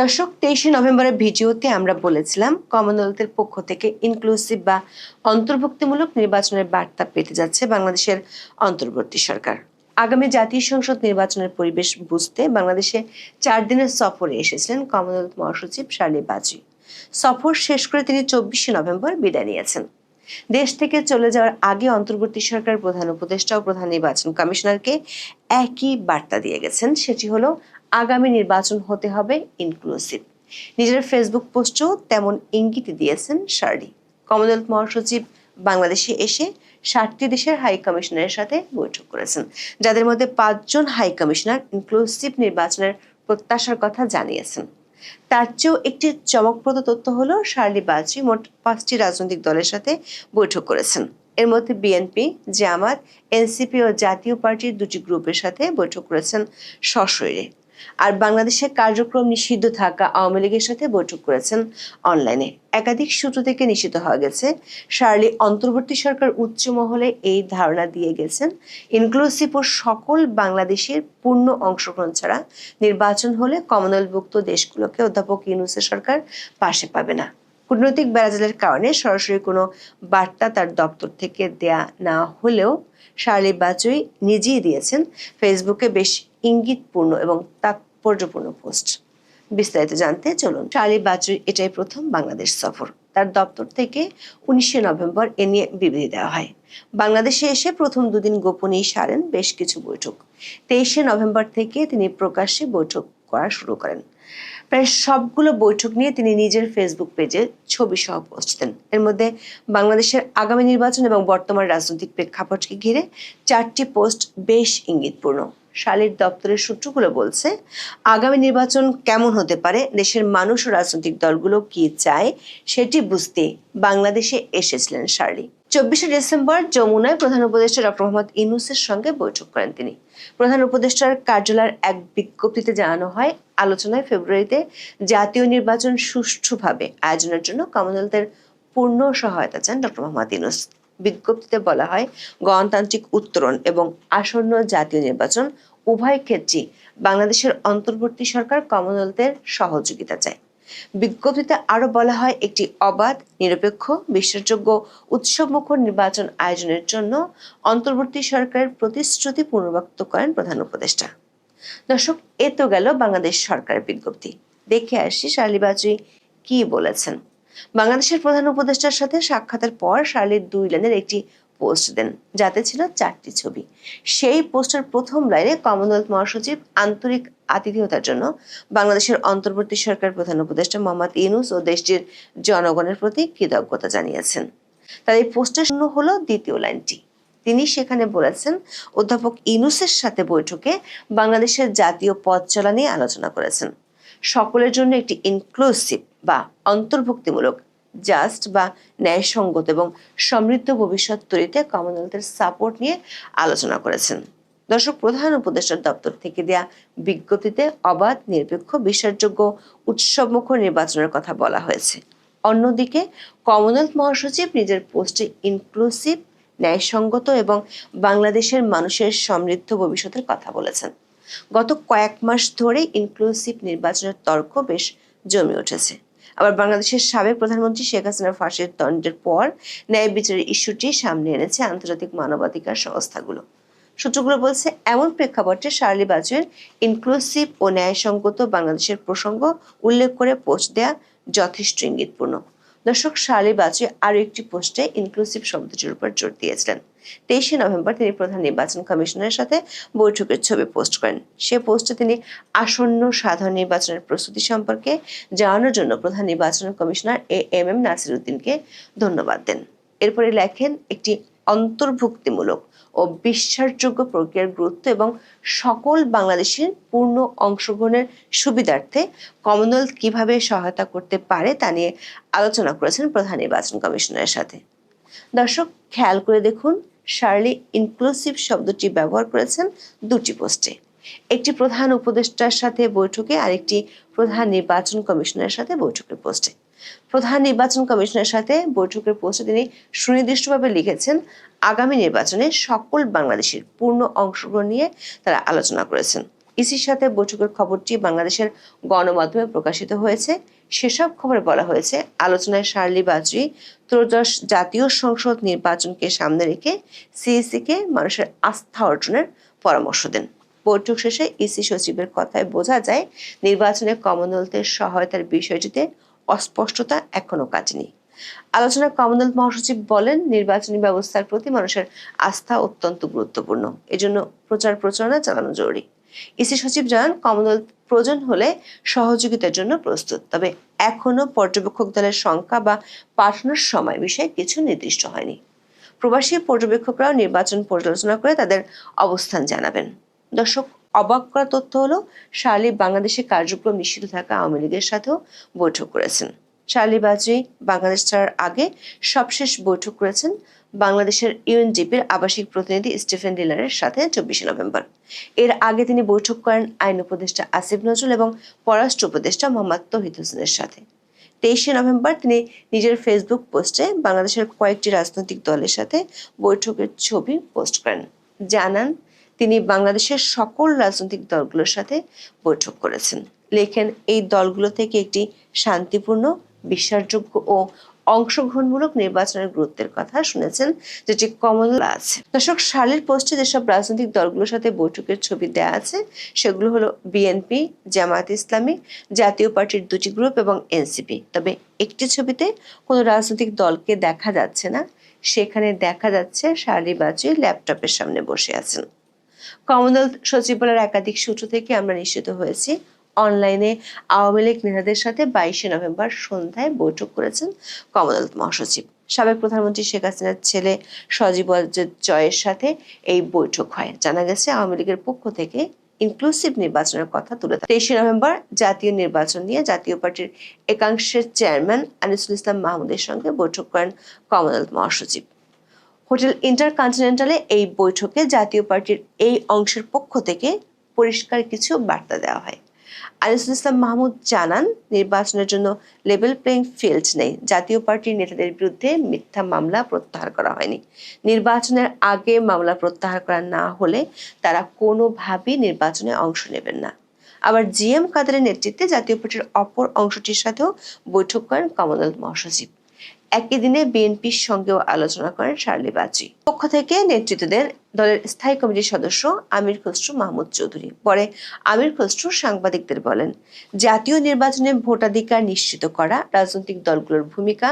দর্শক, তেইশে নভেম্বরের ভিডিওতে আমরা বলেছিলাম কমনওয়েলথের পক্ষ থেকে ইনক্লুসিভ বা অন্তর্ভুক্তিমূলক নির্বাচনের বার্তা পেতে যাচ্ছে বাংলাদেশের অন্তর্বর্তী সরকার। আগামী জাতীয় সংসদ নির্বাচনের পরিবেশ বুঝতে বাংলাদেশে চার দিনের সফরে এসেছিলেন কমনওয়েলথ মহাসচিব শার্লি বাজি সফর শেষ করে তিনি চব্বিশে নভেম্বর বিদায় নিয়েছেন। দেশ থেকে চলে যাওয়ার আগে অন্তর্বর্তী সরকার প্রধান উপদেষ্টা ও প্রধান নির্বাচন কমিশনারকে একই বার্তা দিয়ে গেছেন, সেটি হলো আগামী নির্বাচন হতে হবে ইনক্লুসিভ নিজের ফেসবুক পোস্টেও তেমন ইঙ্গিত দিয়েছেন শার্লি। কমনওয়েলথ মহাসচিব বাংলাদেশে এসে ষাটটি দেশের হাই কমিশনারের সাথে বৈঠক করেছেন, যাদের মধ্যে পাঁচজন হাই কমিশনার ইনক্লুসিভ নির্বাচনের প্রত্যাশার কথা জানিয়েছেন। তার চেয়েও একটি চমকপ্রদ তথ্য হল, শার্লি বাজি মোট পাঁচটি রাজনৈতিক দলের সাথে বৈঠক করেছেন। এর মধ্যে বিএনপি জামাত এনসিপি ও জাতীয় পার্টির দুটি গ্রুপের সাথে বৈঠক করেছেন সশরীরে। আর বাংলাদেশের কার্যক্রম নিষিদ্ধ থাকা আওয়ামী লীগের সাথে বৈঠক করেছেন অনলাইনে। একাধিক সূত্র থেকে নিষিদ্ধ হওয়া গেছে। শার্লি অন্তর্বর্তী সরকার উচ্চ মহলে এই ধারণা দিয়ে গেছেন ইনক্লুসিভ ও সকল বাংলাদেশের পূর্ণ অংশগ্রহণ ছাড়া নির্বাচন হলে কমনওয়েলথভুক্ত দেশগুলোকে অধ্যাপক ইউনুসের সরকার পাশে পাবে না। কূটনৈতিক বেড়াজালের কারণে সরাসরি কোনো বার্তা তার দপ্তর থেকে দেয়া না হলেও শার্লি বাচুই নিজেই দিয়েছেন। ফেসবুকে বেশ ইঙ্গিতপূর্ণ এবং তাৎপর্যপূর্ণ পোস্ট। বিস্তারিত জানতে চলুন। শার্লি বাচুই এটাই প্রথম বাংলাদেশ সফর। তার দপ্তর থেকে উনিশে নভেম্বর এ নিয়ে বিবৃতি দেওয়া হয়। বাংলাদেশে এসে প্রথম দুদিন গোপনেই সারেন বেশ কিছু বৈঠক। তেইশে নভেম্বর থেকে তিনি প্রকাশ্যে বৈঠক করা শুরু করেন। প্রায় সবগুলো বৈঠক নিয়ে তিনি নিজের ফেসবুক পেজে ছবি সহ পোস্ট দেন। এর মধ্যে বাংলাদেশের আগামী নির্বাচন এবং বর্তমান রাজনৈতিক প্রেক্ষাপটকে ঘিরে চারটি পোস্ট বেশ ইঙ্গিতপূর্ণ। শালির দপ্তরের সূত্রগুলো বলছে, আগামী নির্বাচন কেমন হতে পারে, দেশের মানুষ ও রাজনৈতিক দলগুলো কি চায়, সেটি বুঝতে বাংলাদেশে এসেছিলেন শার্লি চব্বিশে ডিসেম্বর যমুনায় প্রধান উপদেষ্টা ডক্টর মোহাম্মদ ইনুসের সঙ্গে বৈঠক করেন তিনি। প্রধান উপদেষ্টার কার্যালয়ের এক বিজ্ঞপ্তিতে জানানো হয়, আলোচনায় ফেব্রুয়ারিতে জাতীয় নির্বাচন সুষ্ঠুভাবে আয়োজনের জন্য কমনওয়েলথের পূর্ণ সহায়তা চান ডক্টর মোহাম্মদ ইনুস বিজ্ঞপ্তিতে বলা হয়, গণতান্ত্রিক উত্তরণ এবং আসন্ন জাতীয় নির্বাচন উভয় ক্ষেত্রেই বাংলাদেশের অন্তর্বর্তী সরকার কমনওয়েলথের সহযোগিতা চায়। বিজ্ঞপ্তিতে আরও বলা হয়, একটি অবাধ, নিরপেক্ষ, বিশ্বাসযোগ্য, উৎসবমুখর নির্বাচন আয়োজনের জন্য অন্তর্বর্তী সরকারের প্রতিশ্রুতি পুনর্ব্যক্ত করেন প্রধান উপদেষ্টা। দর্শক, এ তো গেল বাংলাদেশ সরকারের বিজ্ঞপ্তি। দেখে আসি শার্লি বাজুই কি বলেছেন। বাংলাদেশের প্রধান উপদেষ্টার সাথে সাক্ষাতের পর শার্লির দুই লেনের একটি পোস্ট দেন, যাতে ছিল চারটি ছবি। সেই পোস্টের প্রথম লাইনে কমনওয়েলথ মহাসচিব আন্তরিক আতিথেয়তার জন্য বাংলাদেশের অন্তর্বর্তী সরকার প্রধান উপদেষ্টা মোহাম্মদ ইউনুস ও দেশটির জনগণের প্রতি কৃতজ্ঞতা জানিয়েছেন। তার এই পোস্টের শূন্য হলো দ্বিতীয় লাইনটি। তিনি সেখানে বলেছেন, অধ্যাপক ইনুসের সাথে বৈঠকে বাংলাদেশের জাতীয় পথ চলা নিয়ে আলোচনা করেছেন। সকলের জন্য একটি ইনক্লুসিভ বা অন্তর্ভুক্তিমূলক জাস্ট বা ন্যায়সঙ্গত এবং সমৃদ্ধ ভবিষ্যৎ তৈরিতে কমনওয়েলথের সাপোর্ট নিয়ে আলোচনা করেছেন। দর্শক, প্রধান উপদেষ্টার দপ্তর থেকে দেয়া বিজ্ঞপ্তিতে অবাধ, নিরপেক্ষ, বিশ্বাসযোগ্য, উৎসবমুখর নির্বাচনের কথা বলা হয়েছে। অন্যদিকে কমনওয়েলথ মহাসচিব নিজের পোস্টে ইনক্লুসিভ ন্যায়সঙ্গত এবং বাংলাদেশের মানুষের সমৃদ্ধ ভবিষ্যতের কথা বলেছেন। গত কয়েক মাস ধরে ইনক্লুসিভ নির্বাচনের তর্ক বেশ জমে উঠেছে। আবার বাংলাদেশের সাবেক প্রধানমন্ত্রী শেখ হাসিনার ফাঁসির দণ্ডের পর ন্যায় বিচারের ইস্যুটি সামনে এনেছে আন্তর্জাতিক মানবাধিকার সংস্থাগুলো। সূত্রগুলো বলছে, এমন প্রেক্ষাপটে শার্লি বাজুয়ের ইনক্লুসিভ ও ন্যায়সঙ্গত বাংলাদেশের প্রসঙ্গ উল্লেখ করে পোস্ট দেয়া যথেষ্ট ইঙ্গিতপূর্ণ। দর্শক সালে বাজে আরও একটি পোস্টে ইনক্লুসিভ শব্দটির উপর জোর দিয়েছিলেন। তেইশে নভেম্বর তিনি প্রধান নির্বাচন কমিশনের সাথে বৈঠকের ছবি পোস্ট করেন। সে পোস্টে তিনি আসন্ন সাধারণ নির্বাচনের প্রস্তুতি সম্পর্কে জানানোর জন্য প্রধান নির্বাচন commissioner A M M Nasir উদ্দিনকে ধন্যবাদ দেন। এরপরে লেখেন, একটি অন্তর্ভুক্তিমূলক ও বিশ্বাসযোগ্য প্রক্রিয়ার গুরুত্ব এবং সকল বাংলাদেশের পূর্ণ অংশগ্রহণের সুবিধার্থে কমনওয়েলথ কীভাবে সহায়তা করতে পারে তা নিয়ে আলোচনা করেছেন প্রধান নির্বাচন কমিশনারের সাথে। দর্শক, খেয়াল করে দেখুন শার্লি ইনক্লুসিভ শব্দটি ব্যবহার করেছেন দুটি পোস্টে। একটি প্রধান উপদেষ্টার সাথে বৈঠকে আরেকটি প্রধান নির্বাচন কমিশনের সাথে বৈঠকের পোস্টে। প্রধান নির্বাচন কমিশনের সাথে বৈঠকের পোস্টে তিনি সুনির্দিষ্টভাবে লিখেছেন, আগামী নির্বাচনে সকল বাংলাদেশের পূর্ণ অংশগ্রহণ নিয়ে তারা আলোচনা করেছেন। ইসির সাথে বৈঠকের খবরটি বাংলাদেশের গণমাধ্যমে প্রকাশিত হয়েছে। সেসব খবরে বলা হয়েছে, আলোচনায় শার্লি বাজরি, ত্রয়োদশ জাতীয় সংসদ নির্বাচনকে সামনে রেখে সিইসিকে মানুষের আস্থা অর্জনের পরামর্শ দেন। বৈঠক শেষে ইসি সচিবের কথায় বোঝা যায়, নির্বাচনে কমনওয়েলথের সহায়তার বিষয়টিতে অস্পষ্টতা এখনও কাটেনি আলোচনায় কমনওয়েলথ মহাসচিব বলেন, নির্বাচনী ব্যবস্থার প্রতি মানুষের আস্থা অত্যন্ত গুরুত্বপূর্ণ। এজন্য প্রচার প্রচারণা চালানো জরুরি। ইসি সচিব জানান, কমনওয়েলথ প্রয়োজন হলে সহযোগিতার জন্য প্রস্তুত। তবে এখনও পর্যবেক্ষক দলের সংখ্যা বা পাঠানোর সময় বিষয়ে কিছু নির্দিষ্ট হয়নি। প্রবাসী পর্যবেক্ষকরাও নির্বাচন পর্যালোচনা করে তাদের অবস্থান জানাবেন। দর্শক অবাক করা তথ্য হলো শার্লি বাংলাদেশে কার্যক্রম নিষিদ্ধ থাকা আওয়ামী লীগের সাথেও বৈঠক করেছেন। শার্লি বাজরি বাংলাদেশ ছাড়ার আগে সবশেষ বৈঠক করেছেন বাংলাদেশের ইউএনডিপির আবাসিক প্রতিনিধি স্টিফেন ডিলারের সাথে চব্বিশে নভেম্বর। এর আগে তিনি বৈঠক করেন আইন উপদেষ্টা আসিফ নজরুল এবং পররাষ্ট্র উপদেষ্টা মোহাম্মদ তহিদ হোসেনের সাথে। তেইশে নভেম্বর তিনি নিজের ফেসবুক পোস্টে বাংলাদেশের কয়েকটি রাজনৈতিক দলের সাথে বৈঠকের ছবি পোস্ট করেন। জানান তিনি বাংলাদেশের সকল রাজনৈতিক দলগুলোর সাথে বৈঠক করেছেন। লেখেন, এই দলগুলো থেকে একটি শান্তিপূর্ণ, বিশ্বাসযোগ্য ও অংশগ্রহণমূলক নির্বাচনের গুরুত্বের কথা শুনেছেন যেটি কমন আছে। দর্শক, সালের পোস্টে যেসব রাজনৈতিক দলগুলোর সাথে বৈঠকের ছবি দেয়া আছে, সেগুলো হলো বিএনপি জামায়াত ইসলামী, জাতীয় পার্টির দুটি গ্রুপ এবং এনসিপি তবে একটি ছবিতে কোনো রাজনৈতিক দলকে দেখা যাচ্ছে না, সেখানে দেখা যাচ্ছে শার্লি বাজরি ল্যাপটপের সামনে বসে আছেন। কমনওয়েলথ সচিবালয়ের একাধিক সূত্র থেকে আমরা নিশ্চিত হয়েছি, অনলাইনে আওয়ামী লীগ নেতাদের সাথে বাইশে নভেম্বর সন্ধ্যায় বৈঠক করেছেন কমনওয়েলথ মহাসচিব। সাবেক প্রধানমন্ত্রী শেখ হাসিনার ছেলে সজীব জয়ের সাথে এই বৈঠক হয়। জানা গেছে, আওয়ামী লীগের পক্ষ থেকে ইনক্লুসিভ নির্বাচনের কথা তুলে তেইশে নভেম্বর জাতীয় নির্বাচন নিয়ে জাতীয় পার্টির একাংশের চেয়ারম্যান আনিসুল ইসলাম মাহমুদের সঙ্গে বৈঠক করেন কমনওয়েলথ মহাসচিব। হোটেল ইন্টারকন্টিনেন্টালে এই বৈঠকে জাতীয় পার্টির এই অংশের পক্ষ থেকে পরিষ্কার কিছু বার্তা দেওয়া হয়। আনিসুল ইসলাম মাহমুদ জানান, নির্বাচনের জন্য লেভেল প্লেইং ফিল্ড নেই। জাতীয় পার্টির নেতাদের বিরুদ্ধে মিথ্যা মামলা প্রত্যাহার করা হয়নি। নির্বাচনের আগে মামলা প্রত্যাহার করা না হলে তারা কোনোভাবেই নির্বাচনে অংশ নেবেন না। আবার জিএম কাদেরের নেতৃত্বে জাতীয় পার্টির অপর অংশটির সাথেও বৈঠক করেন কমনওয়েলথ মহাসচিব। একই দিনে বিএনপির সঙ্গেও আলোচনা করেন শার্লি বাজি। পক্ষ থেকে নেতৃত্ব দেন দলের স্থায়ী কমিটির সদস্য আমির খসরু মাহমুদ চৌধুরী। পরে আমির খসরু সাংবাদিকদের বলেন, জাতীয় নির্বাচনে ভোটাধিকার নিশ্চিত করা, রাজনৈতিক দলগুলোর ভূমিকা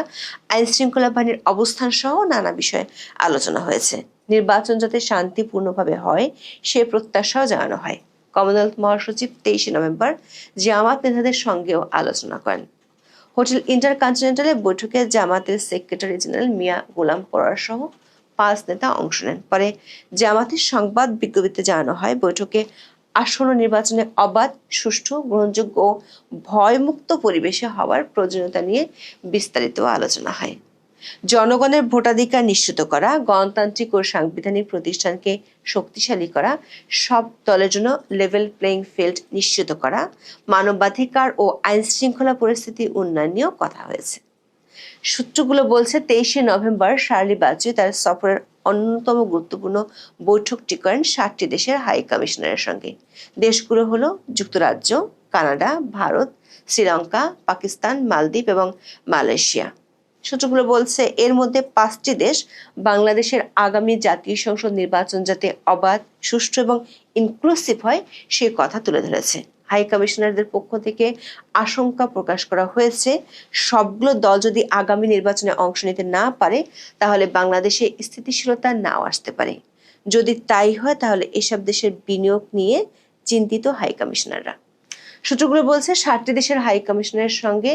আইন শৃঙ্খলা বাহিনীর অবস্থান সহ নানা বিষয়ে আলোচনা হয়েছে। নির্বাচন যাতে শান্তিপূর্ণভাবে হয়, সে প্রত্যাশাও জানানো হয়। কমনওয়েলথ মহাসচিব তেইশে নভেম্বর জামাত নেতাদের সঙ্গেও আলোচনা করেন। হোটেল ইন্টার ইন্টারকন্টিনেন্টালে বৈঠকে জামাতের সেক্রেটারি জেনারেল মিয়া গোলাম পরার সহ পাঁচ নেতা অংশ নেন। পরে জামাতের সংবাদ বিজ্ঞপ্তিতে জানানো হয়, বৈঠকে আসন্ন নির্বাচনে অবাধ, সুষ্ঠু, গ্রহণযোগ্য ও ভয়মুক্ত পরিবেশে হওয়ার প্রয়োজনীয়তা নিয়ে বিস্তারিত আলোচনা হয়। জনগণের ভোটাধিকার নিশ্চিত করা, গণতান্ত্রিক ও সাংবিধানিক প্রতিষ্ঠানকে শক্তিশালী করা, সব দলের জন্য লেভেল প্লেইং ফিল্ড নিশ্চিত করা, মানবাধিকার ও আইন শৃঙ্খলা পরিস্থিতি উন্নয়ন নিয়েও কথা হয়েছে। সূত্রগুলো বলছে, তেইশে নভেম্বর শার্লি বাজরি তার সফরের অন্যতম গুরুত্বপূর্ণ বৈঠকটি করেন ষাটটি দেশের হাই কমিশনারের সঙ্গে। দেশগুলো হলো যুক্তরাজ্য, কানাডা, ভারত, শ্রীলঙ্কা, পাকিস্তান, মালদ্বীপ এবং মালয়েশিয়া। সূত্রগুলো বলছে, এর মধ্যে পাঁচটি দেশ বাংলাদেশের আগামী জাতীয় সংসদ নির্বাচন যাতে অবাধ, সুষ্ঠু এবং ইনক্লুসিভ হয়, সে কথা তুলে ধরেছে। হাই কমিশনারদের পক্ষ থেকে আশঙ্কা প্রকাশ করা হয়েছে, সবগুলো দল যদি আগামী নির্বাচনে অংশ নিতে না পারে, তাহলে বাংলাদেশে স্থিতিশীলতা নাও আসতে পারে। যদি তাই হয়, তাহলে এসব দেশের বিনিয়োগ নিয়ে চিন্তিত হাই কমিশনাররা। সূত্রগুলো বলছে, সাতটি দেশের হাই কমিশনের সঙ্গে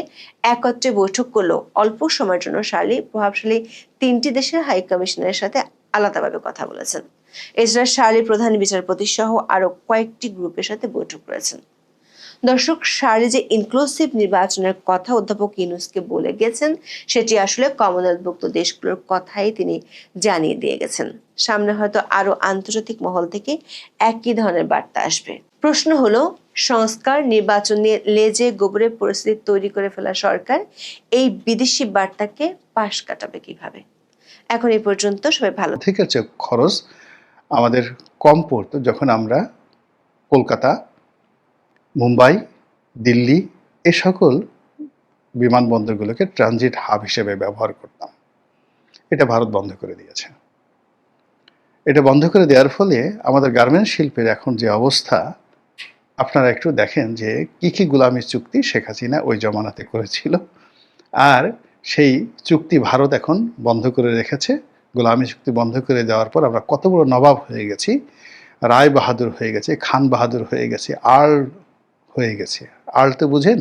একত্রে বৈঠক করলেও অল্প সময়ের জন্য শার্লি প্রভাবশালী তিনটি দেশের হাই কমিশনারের সাথে আলাদাভাবে কথা বলেছেন। এছাড়া শার্লি প্রধান বিচারপতি সহ আরও কয়েকটি গ্রুপের সাথে বৈঠক করেছেন। দর্শক সারি যে ইনক্লুসিভ নির্বাচনের কথা অধ্যাপক ইউনুসকে বলে গেছেন, সেটি আসলে কমনওয়েলথভুক্ত দেশগুলোর কথাই তিনি জানিয়ে দিয়ে গেছেন। সামনে হয়তো আরও আন্তর্জাতিক মহল থেকে একই ধরনের বার্তা আসবে। প্রশ্ন হলো, সংস্কার নির্বাচন নিয়ে লেজে গোবরে পরিস্থিতি তৈরি করে ফেলা সরকার এই বিদেশি বার্তাকে পাশ কাটাবে কীভাবে? এখন এই পর্যন্ত, সবাই ভালো ঠিক আছে, খরচ আমাদের কম পড়তো যখন আমরা কলকাতা, মুম্বাই, দিল্লি এ সকল বিমানবন্দরগুলোকে ট্রানজিট হাব হিসেবে ব্যবহার করতাম। এটা ভারত বন্ধ করে দিয়েছে। এটা বন্ধ করে দেওয়ার ফলে আমাদের গার্মেন্টস শিল্পের এখন যে অবস্থা আপনারা একটু দেখেন যে কি কি গোলামী চুক্তি শেখ হাসিনা ওই জমানাতে করেছিল। আর সেই চুক্তি ভারত এখন বন্ধ করে রেখেছে। গোলামী চুক্তি বন্ধ করে দেওয়ার পর আমরা কত বড় নবাব হয়ে গেছি। রায় বাহাদুর হয়ে গেছে, খান বাহাদুর হয়ে গেছে, আর্ল হয়ে গেছে। আর্ল তো বুঝেন,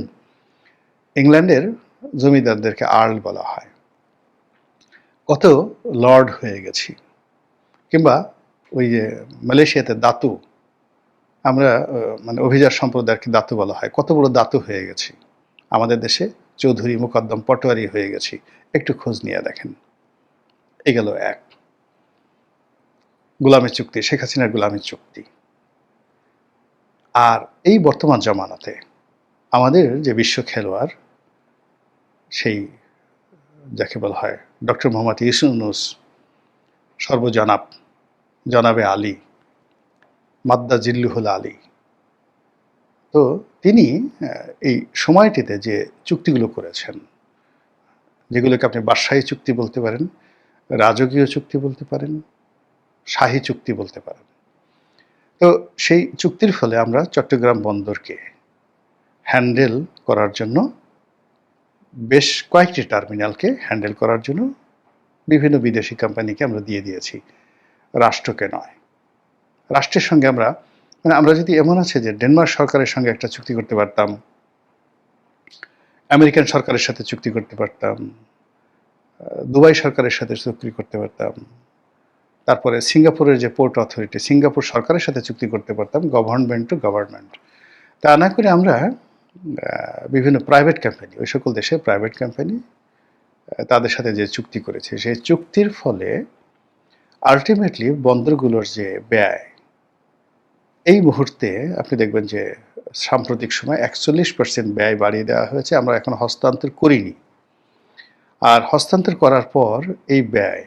ইংল্যান্ডের জমিদারদেরকে আর্ল বলা হয়। কত লর্ড হয়ে গেছি। কিংবা ওই যে মালয়েশিয়াতে দাতু আমরা মানে অভিজাত সম্প্রদায়কে দাতু বলা হয়। কত বড় দাতু হয়ে গেছি। আমাদের দেশে চৌধুরী মুকদ্দম পটোয়ারি হয়ে গেছি। একটু খোঁজ নিয়ে দেখেন। এ গেল এক। গোলামী চুক্তি, শেখ হাসিনার গোলামী চুক্তি। আর এই বর্তমান জমানাতে আমাদের যে বিশ্ব খেলোয়াড়, সেই যাকে বলা হয় ডক্টর মোহাম্মদ ইউসুনুস, সর্বজনাব জনাবে আলী মাদ্দা জিল্লুহুল আলী। তো তিনি এই সময়টিতে যে চুক্তিগুলো করেছেন, যেগুলোকে আপনি বাদশাহী চুক্তি বলতে পারেন, রাজকীয় চুক্তি বলতে পারেন, শাহী চুক্তি বলতে পারেন। তো সেই চুক্তির ফলে আমরা চট্টগ্রাম বন্দরকে হ্যান্ডেল করার জন্য, বেশ কয়েকটি টার্মিনালকে হ্যান্ডেল করার জন্য বিভিন্ন বিদেশি কোম্পানিকে আমরা দিয়ে দিয়েছি। রাষ্ট্রকে নয় রাষ্ট্রের সঙ্গে আমরা মানে আমরা যদি এমন আছে যে ডেনমার্ক সরকারের সঙ্গে একটা চুক্তি করতে পারতাম, আমেরিকান সরকারের সাথে চুক্তি করতে পারতাম দুবাই সরকারের সাথে চুক্তি করতে পারতাম, তারপরে সিঙ্গাপুরের যে পোর্ট অথরিটি, সিঙ্গাপুর সরকারের সাথে চুক্তি করতে পারতাম, গভর্নমেন্ট টু গভর্নমেন্ট। তা না করে আমরা বিভিন্ন প্রাইভেট কোম্পানি, ওই সকল দেশে প্রাইভেট কোম্পানি তাদের সাথে যে চুক্তি করেছে, সেই চুক্তির ফলে আলটিমেটলি বন্দরগুলোর যে ব্যয় এই মুহূর্তে আপনি দেখবেন যে সাম্প্রতিক সময় একচল্লিশ পার্সেন্ট ব্যয় বাড়িয়ে দেওয়া হয়েছে, আমরা এখন হস্তান্তর করিনি। আর হস্তান্তর করার পর এই ব্যয়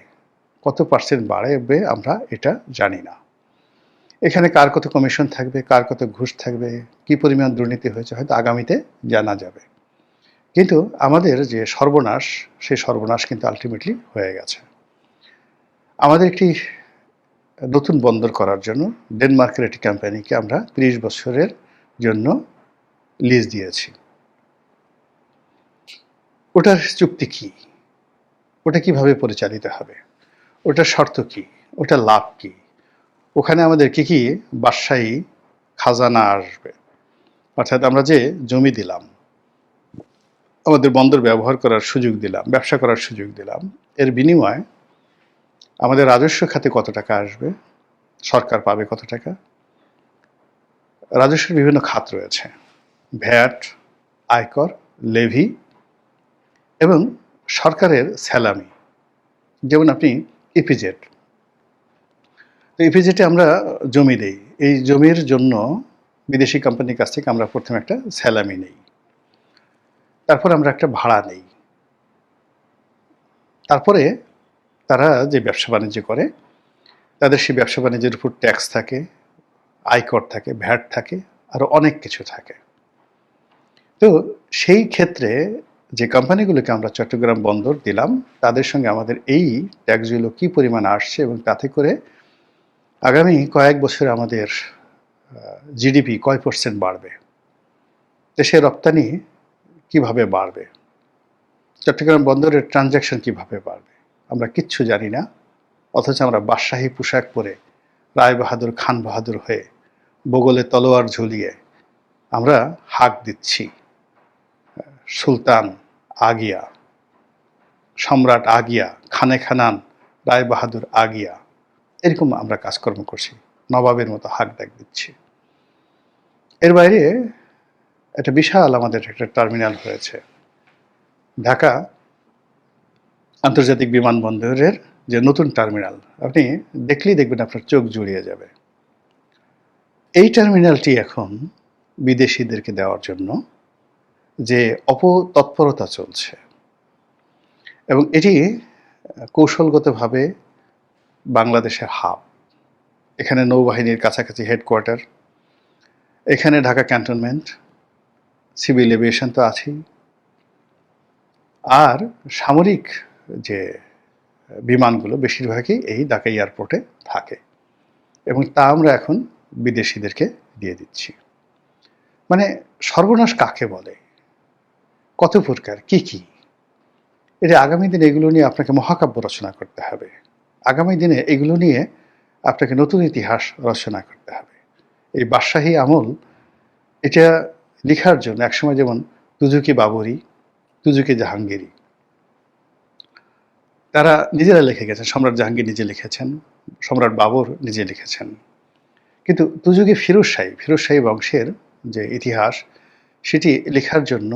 কত পার্সেন্ট বাড়াবে আমরা এটা জানি না। এখানে কার কত কমিশন থাকবে, কার কত ঘুষ থাকবে, কি পরিমাণ দুর্নীতি হয়েছে হয়তো আগামীতে জানা যাবে। কিন্তু আমাদের যে সর্বনাশ, সেই সর্বনাশ কিন্তু আলটিমেটলি হয়ে গেছে। আমাদের একটি নতুন বন্দর করার জন্য ডেনমার্কের একটি কোম্পানিকে আমরা ত্রিশ বছরের জন্য লিজ দিয়েছি। ওটার চুক্তি কি? ওটা কীভাবে পরিচালিত হবে? ওটার শর্ত কি? ওটা লাভ কি? ওখানে আমাদের কি কি বাদশাহী খাজানা আসবে? অর্থাৎ আমরা যে জমি দিলাম, আমাদের বন্দর ব্যবহার করার সুযোগ দিলাম, ব্যবসা করার সুযোগ দিলাম, এর বিনিময়ে আমাদের রাজস্ব খাতে কত টাকা আসবে? সরকার পাবে কত টাকা? রাজস্বের বিভিন্ন খাত রয়েছে। ভ্যাট, আয়কর, লেভি এবং সরকারের স্যালামি। যেমন আপনি ইপিজেড। তো ইপিজেটে আমরা জমি দেই। এই জমির জন্য বিদেশি কোম্পানির কাছ থেকে আমরা প্রথমে একটা স্যালামি নেই। তারপর আমরা একটা ভাড়া নেই। তারপরে তারা যে ব্যবসা বাণিজ্য করে, তাদের সেই ব্যবসা বাণিজ্যের উপর ট্যাক্স থাকে, আয়কর থাকে, ভ্যাট থাকে আরও অনেক কিছু থাকে। তো সেই ক্ষেত্রে যে কোম্পানিগুলোকে আমরা চট্টগ্রাম বন্দর দিলাম, তাদের সঙ্গে আমাদের এই ট্যাক্সগুলো কী পরিমাণ আসছে এবং তাতে করে আগামী কয়েক বছরে আমাদের জিডিপি কয় পার্সেন্ট বাড়বে? দেশের রপ্তানি কীভাবে বাড়বে? চট্টগ্রাম বন্দরের ট্রানজ্যাকশন কীভাবে বাড়বে? আমরা কিচ্ছু জানি না, অথচ আমরা বাদশাহী পোশাক পরে রায় বাহাদুর, খান বাহাদুর হয়ে বগলে তলোয়ার ঝুলিয়ে আমরা হাক দিচ্ছি। সুলতান আগিয়া, সম্রাট আগিয়া, খানে খানান, রায় বাহাদুর আগিয়া, এরকম আমরা কাজকর্ম করছি, নবাবের মতো হাক ডাক দিচ্ছি। এর বাইরে একটা বিশাল আমাদের একটা টার্মিনাল হয়েছে, ঢাকা আন্তর্জাতিক বিমানবন্দরের যে নতুন টার্মিনাল, আপনি দেখলেই দেখবেন আপনার চোখ জুড়িয়ে যাবে। এই টার্মিনালটি এখন বিদেশিদেরকে দেওয়ার জন্য যে অপতৎপরতা চলছে এবং এটি কৌশলগতভাবে বাংলাদেশের হাব। এখানে নৌবাহিনীর কাছাকাছি হেডকোয়ার্টার, এখানে ঢাকা ক্যান্টনমেন্ট, সিভিল এভিয়েশন তো আছেই। আর সামরিক যে বিমানগুলো বেশিরভাগই এই ঢাকা এয়ারপোর্টে থাকে। এবং তা আমরা এখন বিদেশিদেরকে দিয়ে দিচ্ছি। মানে সর্বনাশ কাকে বলে? কত প্রকার? কি কি? এটা আগামী দিনে এগুলো নিয়ে আপনাকে মহাকাব্য রচনা করতে হবে। আগামী দিনে এগুলো নিয়ে আপনাকে নতুন ইতিহাস রচনা করতে হবে। এই বাদশাহী আমল, এটা লেখার জন্য একসময় যেমন তুজুকি বাবরি তুজুকি জাহাঙ্গীরি তারা নিজেরা লিখে গেছেন, সম্রাট জাহাঙ্গীর নিজে লিখেছেন, সম্রাট বাবর নিজে লিখেছেন। কিন্তু তুজুকি ফিরোজ শাহী ফিরোজ শাহী বংশের যে ইতিহাস, সেটি লেখার জন্য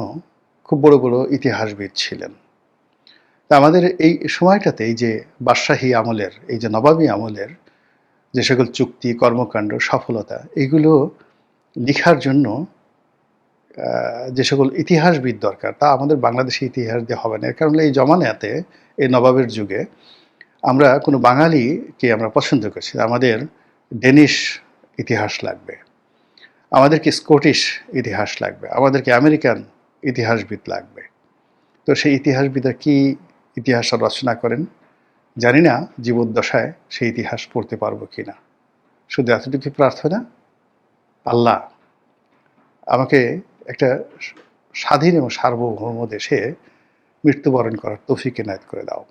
খুব বড় বড় ইতিহাসবিদ ছিলেন। তা আমাদের এই সময়টাতে এই যে বাদশাহী আমলের, এই যে নবাবী আমলের যে সকল চুক্তি, কর্মকাণ্ড, সফলতা, এগুলো লেখার জন্য যে সকল ইতিহাসবিদ দরকার, তা আমাদের বাংলাদেশি ইতিহাস দিয়ে হবে না। কারণ এই জমানাতে এই নবাবের যুগে আমরা কোনো বাঙালিকে আমরা পছন্দ করছি আমাদের ডেনিশ ইতিহাস লাগবে, আমাদেরকে স্কটিশ ইতিহাস লাগবে, আমাদেরকে আমেরিকান ইতিহাসবিদ লাগবে। তো সেই ইতিহাসবিদরা কি ইতিহাস রচনা করেন জানি না, জীবদ্দশায় সেই ইতিহাস পড়তে পারব কি না শুধু এতটুকু প্রার্থনা, আল্লাহ আমাকে একটা স্বাধীন এবং সার্বভৌম দেশে মৃত্যুবরণ করার তৌফিক এনায়ত করে দাও।